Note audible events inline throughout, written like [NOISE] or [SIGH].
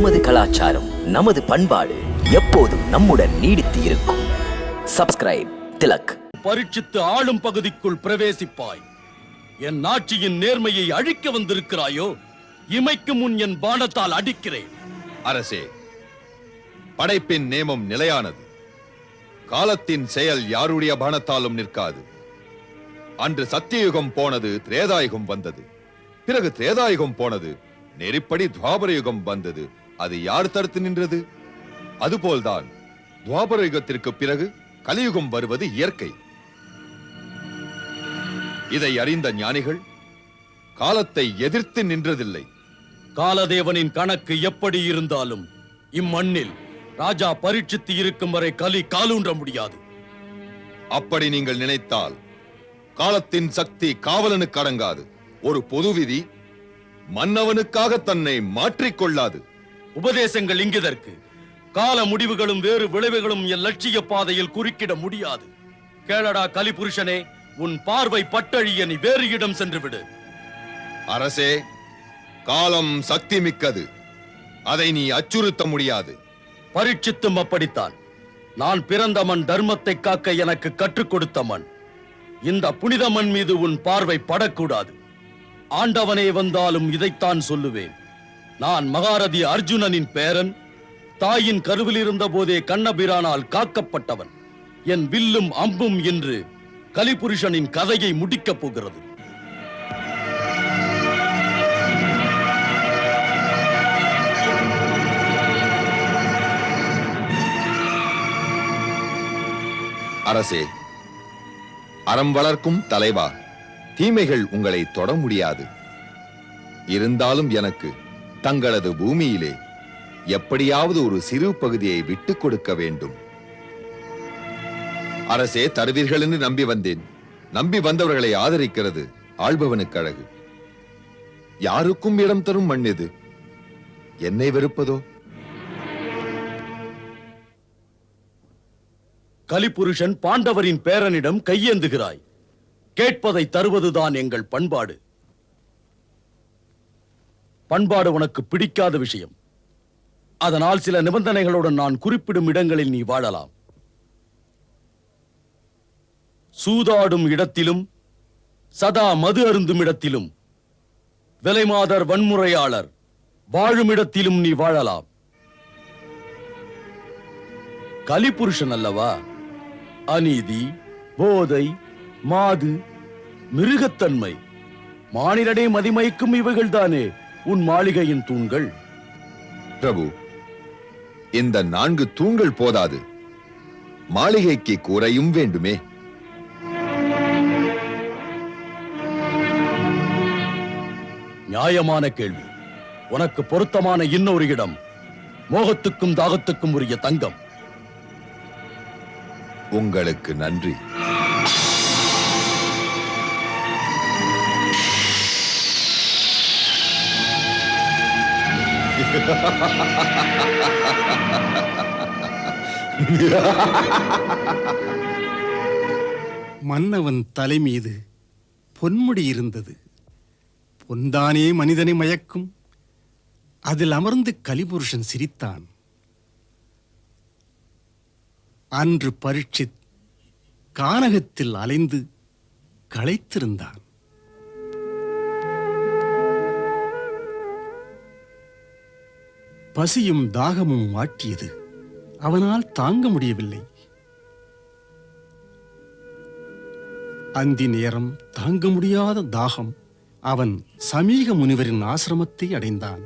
நமது கலாச்சாரம் நமது பண்பாடு எப்போதும் நம்முடன் நீடித்து இருக்கும் சப்ஸ்கிரைப் திலக். பரீட்சித்து ஆளும் பகுதிக்குள் பிரவேசிப்பாய். என் ஆட்சியின் நேர்மையை அழிக்க வந்திருக்கிறாயோ இமைக்கு முன் என் பானத்தால் அடிக்கிறேன். அரசே படைப்பின் நேமம் நிலையானது. காலத்தின் செயல் யாருடைய பானத்தாலும் நிற்காது. அன்று சத்தியயுகம் போனது திரேதாயுகம் வந்தது. பிறகு திரேதாயுகம் போனது நெறிப்படி துவாபர யுகம் வந்தது. அது யார் தடுத்து நின்றது? அதுபோல்தான் துவாபர யுகத்திற்கு பிறகு கலியுகம் வருவது இயற்கை. இதை அறிந்த ஞானிகள் காலத்தை எதிர்த்து நின்றதில்லை. காலதேவனின் கணக்கு எப்படி இருந்தாலும் இம்மண்ணில் ராஜா பரீட்சித்து இருக்கும் வரை கலி காலூன்ற முடியாது. அப்படி நீங்கள் நினைத்தால் காலத்தின் சக்தி காவலனுக்கு அடங்காது. ஒரு பொது விதி மன்னவனுக்காக தன்னை மாற்றிக்கொள்ளாது உபதேசங்கள் இங்கிதற்கு. கால முடிவுகளும் வேறு விளைவுகளும் என் லட்சிய பாதையில் குறுக்கிட முடியாது. கேளடா கலிபுருஷனே உன் பார்வை பட்டழிய நீ வேறு இடம் சென்று விடு அரசே காலம் சக்தி மிக்கது அதை நீ அச்சுறுத்த முடியாது. பரீட்சித்தும் அப்படித்தான். நான் பிறந்த மண் தர்மத்தை காக்க எனக்கு கற்றுக் கொடுத்த மண். இந்த புனித மண் மீது உன் பார்வை படக்கூடாது. ஆண்டவனே வந்தாலும் இதைத்தான் சொல்லுவேன். நான் மகாரதி அர்ஜுனனின் பேரன். தாயின் கருவில் இருந்த போதே கண்ணபிரானால் காக்கப்பட்டவன். என் வில்லும் அம்பும் என்று கலிபுருஷனின் கதையை முடிக்கப் போகிறது. அரசே அறம் வளர்க்கும் தலைவா தீமைகள் உங்களை தொட முடியாது. இருந்தாலும் எனக்கு தங்களது பூமியிலே எப்படியாவது ஒரு சிறு பகுதியை விட்டுக் கொடுக்க வேண்டும். அரசே தருவீர்கள் என்று நம்பி வந்தேன். நம்பி வந்தவர்களை ஆதரிக்கிறது ஆள்பவனுக்கு அழகு. யாருக்கும் இடம் தரும் மண் இது என்னை வெறுப்பதோ? கலிபுருஷன் பாண்டவரின் பேரனிடம் கையேந்துகிறாய். கேட்பதை தருவதுதான் எங்கள் பண்பாடு. பண்பாடு உனக்கு பிடிக்காத விஷயம். அதனால் சில நிபந்தனைகளுடன் நான் குறிப்பிடும் இடங்களில் நீ வாழலாம். சூதாடும் இடத்திலும் சதா மது அருந்தும் இடத்திலும் விலைமாதர் வன்முறையாளர் வாழும் இடத்திலும் நீ வாழலாம். கலிபுருஷன் அல்லவா? அநீதி போதை மாது மிருகத்தன்மை மானிடனே மதிமைக்கும் இவைகள்தானே. உன் மாளிகையின் தூண்கள். பிரபு இந்த நான்கு தூண்கள் போதாது. மாளிகைக்கு கூரையும் வேண்டுமே. நியாயமான கேள்வி. உனக்கு பொருத்தமான இன்னொரு இடம். மோகத்துக்கும் தாகத்துக்கும் உரிய தங்கம். உங்களுக்கு நன்றி. மன்னவன் தலை மீது பொன்முடி இருந்தது. பொன்தானே மனிதனை மயக்கும். அதில் அமர்ந்து கலிபுருஷன் சிரித்தான். அன்று பரீட்சித் கானகத்தில் அலைந்து களைத்திருந்தான். பசியும் தாகமும் வாட்டியது அவனால் தாங்க முடியவில்லை. அந்தி நேரம் தாங்க முடியாத தாகம் அவன் சமீக முனிவரின் ஆசிரமத்தை அடைந்தான்.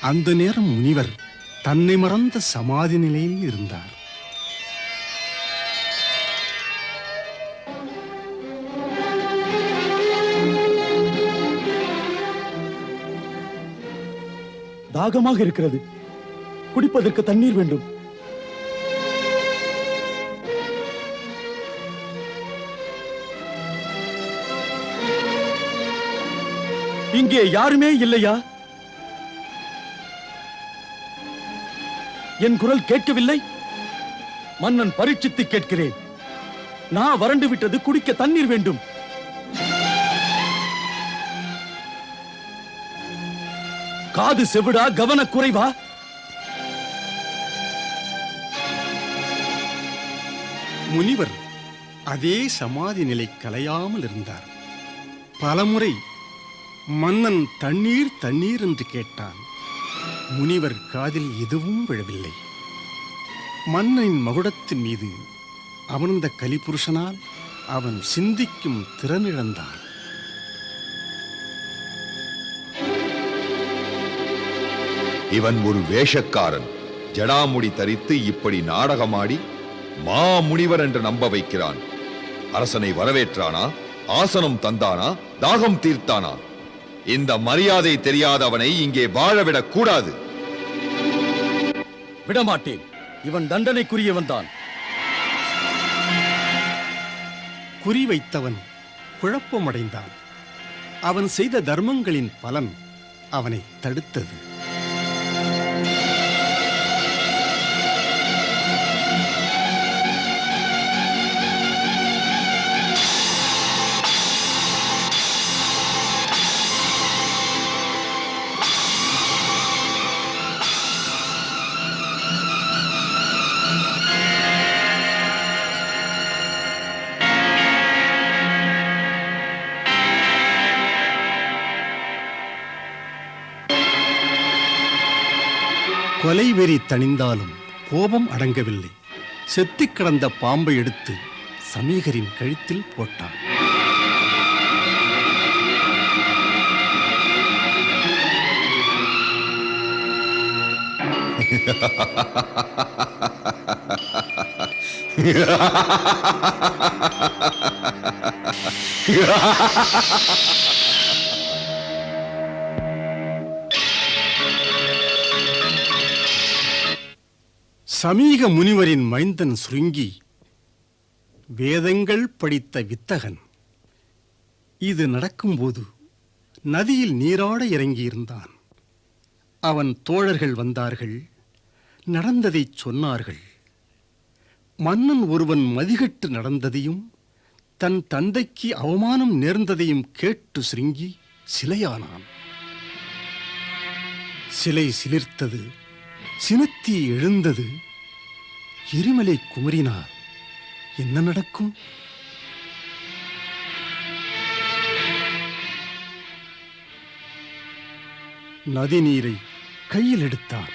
அந்த நேரம் முனிவர் தன்னை மறந்த சமாதி நிலையில் இருந்தார். தாகமாக இருக்கிறது. குடிப்பதற்கு தண்ணீர் வேண்டும். இங்கே யாருமே இல்லையா? என் குரல் கேட்கவில்லை? மன்னன் பரீட்சித்து கேட்கிறேன். நான் வறண்டு விட்டது குடிக்க தண்ணீர் வேண்டும். காது செவிடா கவனக்குறைவா? முனிவர் அதே சமாதி நிலை கலையாமல் இருந்தார். பலமுறை மன்னன் தண்ணீர் தண்ணீர் என்று கேட்டான். முனிவர் காதில் எதுவும் விழவில்லை. மன்னனின் மகுடத்தின் மீது அமர்ந்த கலிபுருஷனால் அவன் சிந்திக்கும் திறனிழந்தான் இவன் ஒரு வேஷக்காரன். ஜடாமுடி தரித்து இப்படி நாடகமாடி மா முனிவர் என்று நம்ப வைக்கிறான். அரசனை வரவேற்றானா? ஆசனம் தந்தானா? தாகம் தீர்த்தானா? இந்த மரியாதை தெரியாதவனை இங்கே வாழவிடக் கூடாது. விடமாட்டேன். இவன் தண்டனைக்குரியவன் தான். குறிவைத்தவன் குழப்பமடைந்தான். அவன் செய்த தர்மங்களின் பலன் அவனை தடுத்தது. கொலைவெறி தணிந்தாலும் கோபம் அடங்கவில்லை. செத்து கிடந்த பாம்பை எடுத்து சமீகரின் கழுத்தில் போட்டான். [LAUGHS] சமீக முனிவரின் மைந்தன் சுருங்கி வேதங்கள் படித்த வித்தகன். இது நடக்கும்போது நதியில் நீராட இறங்கியிருந்தான். அவன் தோழர்கள் வந்தார்கள் நடந்ததைச் சொன்னார்கள். மன்னன் ஒருவன் மதிகட்டு நடந்ததையும் தன் தந்தைக்கு அவமானம் நேர்ந்ததையும் கேட்டு சுருங்கி சிலையானான். சிலை சிலிர்த்தது சினத்தி எழுந்தது எரிமலை குமரினா என்ன நடக்கும்? நதி நீரை கையில் எடுத்தான்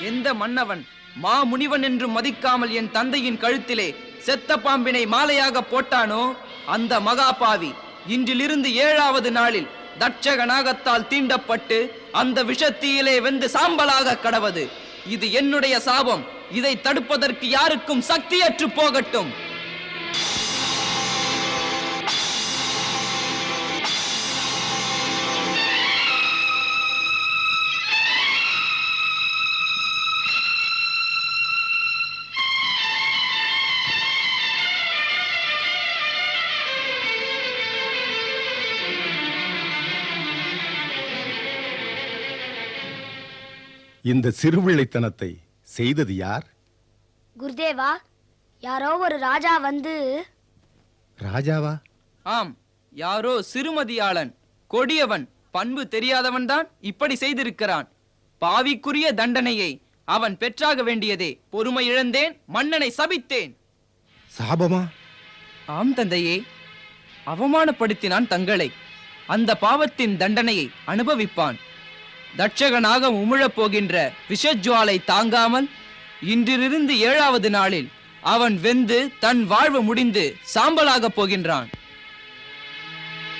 எந்த மன்னவன் மா முனிவன் என்று மதிக்காமல் என் தந்தையின் கழுத்திலே செத்த பாம்பினை மாலையாக போட்டானோ? அந்த மகாபாவி இன்றிலிருந்து ஏழாவது நாளில் தட்சக நாகத்தால் தீண்டப்பட்டு அந்த விஷத்தீயிலே வெந்து சாம்பலாக கடவது. இது என்னுடைய சாபம். இதை தடுப்பதற்கு யாருக்கும் சக்தியற்று போகட்டும். இந்த சிறுபிள்ளைத்தனத்தை செய்தது யார்? குருதேவா யாரோ ஒரு ராஜா வந்து ராஜாவா? ஆம் யாரோ சிறுமதியாளன் கொடியவன் பண்பு தெரியாதவன்தான் இப்படி செய்திருக்கிறான். பாவிக்குரிய தண்டனையை அவன் பெற்றாக வேண்டியதே பொறுமை இழந்தேன் மன்னனை சபித்தேன். சாபமா? ஆம் தந்தையே அவமானப்படுத்தினான் தங்களை. அந்த பாவத்தின் தண்டனையை அனுபவிப்பான். தட்சகனாக உமிழப் போகின்ற விஷஜுவாலை தாங்காமல் இன்றிலிருந்து ஏழாவது நாளில் அவன் வெந்து தன் வாழ்வு முடிந்து சாம்பலாகப் போகின்றான்.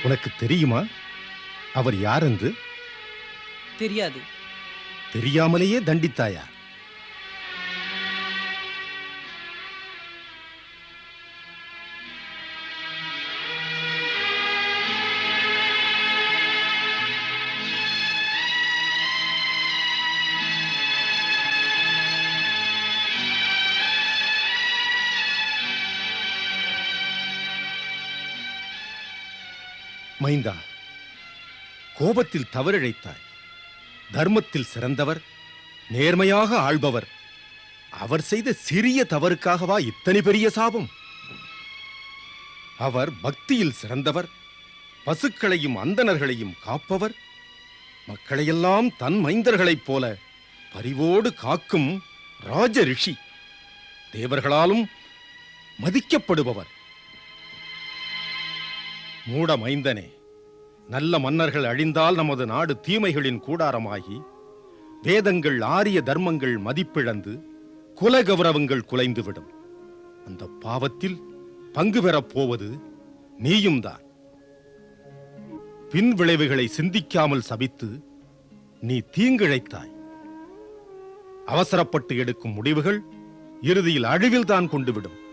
உனக்கு தெரியுமா? அவர் யார் என்று? தெரியாது. தெரியாமலேயே தண்டித்தாயா? மைந்தா கோபத்தில் தவறிழைத்தாய். தர்மத்தில் சிறந்தவர் நேர்மையாக ஆள்பவர். அவர் செய்த சிறிய தவறுக்காகவா இத்தனை பெரிய சாபம்? அவர் பக்தியில் சிறந்தவர் பசுக்களையும் அந்தணர்களையும் காப்பவர். மக்களையெல்லாம் தன் மைந்தர்களைப் போல பரிவோடு காக்கும் ராஜ ரிஷி. தேவர்களாலும் மதிக்கப்படுபவர். மூட மைந்தனே நல்ல மன்னர்கள் அழிந்தால் நமது நாடு தீமைகளின் கூடாரமாகி வேதங்கள் ஆரிய தர்மங்கள் மதிப்பிழந்து குல கௌரவங்கள் குலைந்துவிடும். அந்த பாவத்தில் பங்கு பெறப் போவது நீயும் தான். பின் விளைவுகளை சிந்திக்காமல் சபித்து நீ தீங்கிழைத்தாய். அவசரப்பட்டு எடுக்கும் முடிவுகள் இறுதியில் அழிவில் தான் கொண்டுவிடும். விடும்